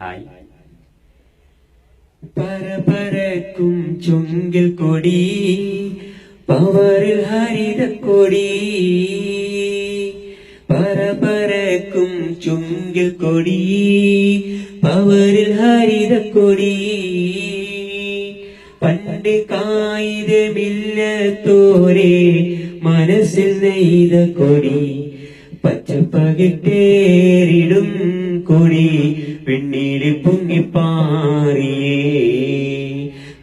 Hi പരപരക്കും ചുങ്കിൽ കൊടി പവറിൽ ഹരിത കൊടി. പരപരക്കും ചുങ്കിൽ കൊടി പവറിൽ ഹരിത കൊടി. പണ്ട് കായികമില്ലത്തോരെ മനസ്സിൽ നെയ്ത കൊടി പച്ചപ്പകിട്ടേറിടും കൊടി. പിന്നീട് പൊങ്ങിപ്പാറിയേ.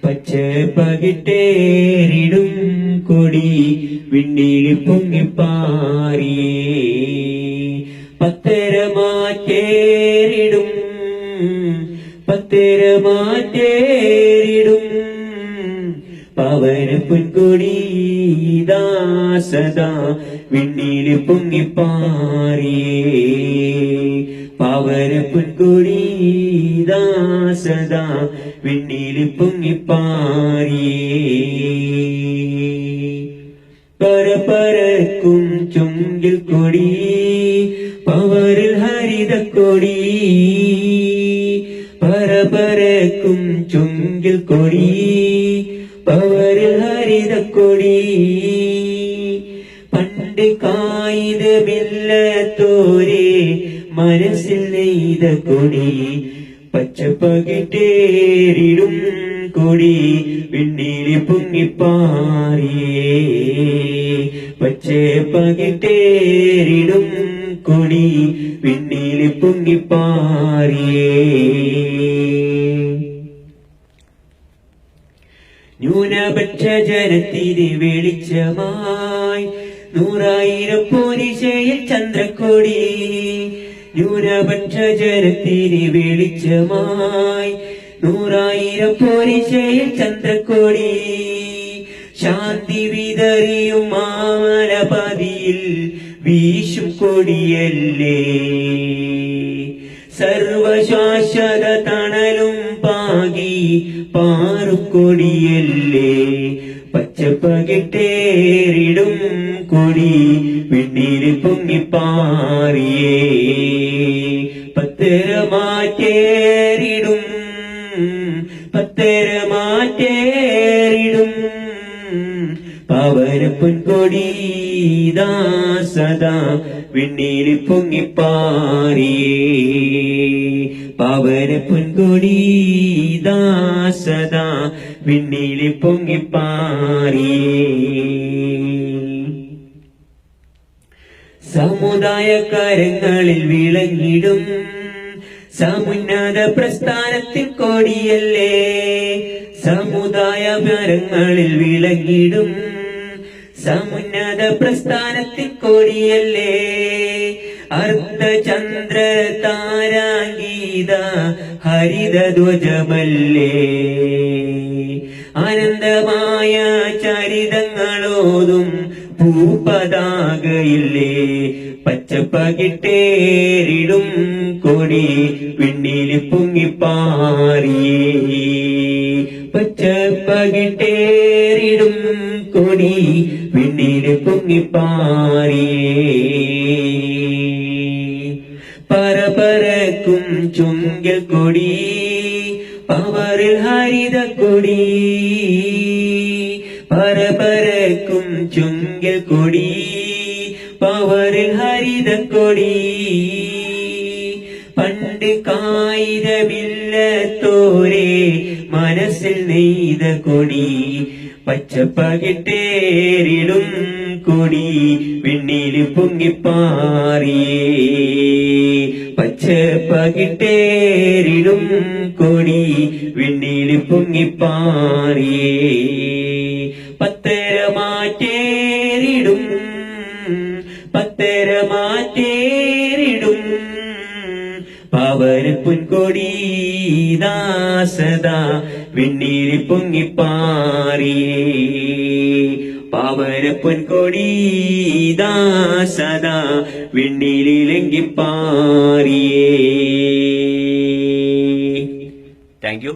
പച്ച പകിട്ടേരിടും കൊടി പിന്നീട് പൊങ്ങിപ്പാറിയേ. പത്തരമാറ്റേരിടും പത്തരമാറ്റേരിടും പവന പൊൻകൊടി ദാസദാ വിണ്ണീര് പൊങ്ങിപ്പാറിയേ. പവന പൊൻകൊടി ദാസദാ വിണ്ണീര് പൊങ്ങിപ്പാറിയേ പരപരക്കും ചുങ്കിൽ കൊടി പവറിൽ ഹരിത കൊടി പരപരക്കും ചുങ്കിൽ കൊടി പവറിൽ ഹരിത കൊടി പണ്ട് കായികമില്ലത്തോരെ മനസ്സിൽ നെയ്ത കൊടി പച്ചപ്പകിട്ടേറിടും കൊടി പിന്നീലി പൊങ്ങിപ്പാറിയേ. പച്ചപ്പകിട്ടേറിടും കൊടി പിന്നീലി പൊങ്ങിപ്പാറിയേ. ന്യൂനപക്ഷ ജനത്തിന് വെളിച്ചമായി നൂറായിരം പോരിശയിൽ ചന്ദ്രക്കോടി ന്യൂനപക്ഷ ജനത്തിന് വെളിച്ചമായി. നൂറായിരം പോരിശയിൽ ചന്ദ്രക്കോടി ശാന്തി വിതറിയും മാമലപതിയിൽ വീശും കൊടിയല്ലേ. സർവശാശ്വത തണലും പാകി പാറുകൊടിയല്ലേ പച്ചപ്പകിട്ടേറിടും കൊടി പിന്നീട് പൊങ്ങിപ്പാറിയേ. പത്തര മാറ്റേറിടും പത്തര മാറ്റേറിടും പവരപ്പൻ കൊടി സദാ വിണ്ണീര് പൊങ്ങിപ്പാറിയേ. കൊടി ദാസദാ പൊങ്ങിപ്പാറി. സമുദായ കരങ്ങളിൽ വിളങ്ങിടും. സമുന്നത പ്രസ്ഥാനത്തിൽ കൊടിയല്ലേ. സമുദായ മരങ്ങളിൽ വിളങ്ങിടും. സമുന്നത പ്രസ്ഥാനത്തിൽ കൊടിയല്ലേ. അർദ്ധചന്ദ്ര താരാഗീത ഹരിത ആനന്ദമായ ചരിതങ്ങളോതും ഭൂപതാകയില്ലേ പച്ചപ്പകിട്ടേരിടും കൊടി പിണ്ണിൽ പൊങ്ങിപ്പാറിയേ. പച്ചപ്പകിട്ടേരിടും കൊടി പിണ്ണിൽ പൊങ്ങിപ്പാറിയേ. പരപരക്കും ചുങ്കൽ കൊടി പവറിൽ ഹരിത കൊടി പരപരക്കും ചുങ്കൽ കൊടി പവറിൽ ഹരിത കൊടി പണ്ട് കായികമില്ലത്തോരെ മനസ്സിൽ നെയ്ത കൊടി പച്ചപ്പകിട്ടേറിടും കൊടി പിന്നീട് പൊങ്ങിപ്പാറിയേ പച്ചപ്പകിട്ടേറിടും കൊടി പിന്നീട് പൊങ്ങിപ്പാറിയേ. പത്തര മാറ്റേരിടും പത്തര മാറ്റേരിടും. പുൻകൊടി ദാസദാ വിണ്ണീര് പൊങ്ങിപ്പാറിയേ. പവന സദാ ദാസദാ വിണ്ണീരിലെങ്കിപ്പാറിയേ താങ്ക് യു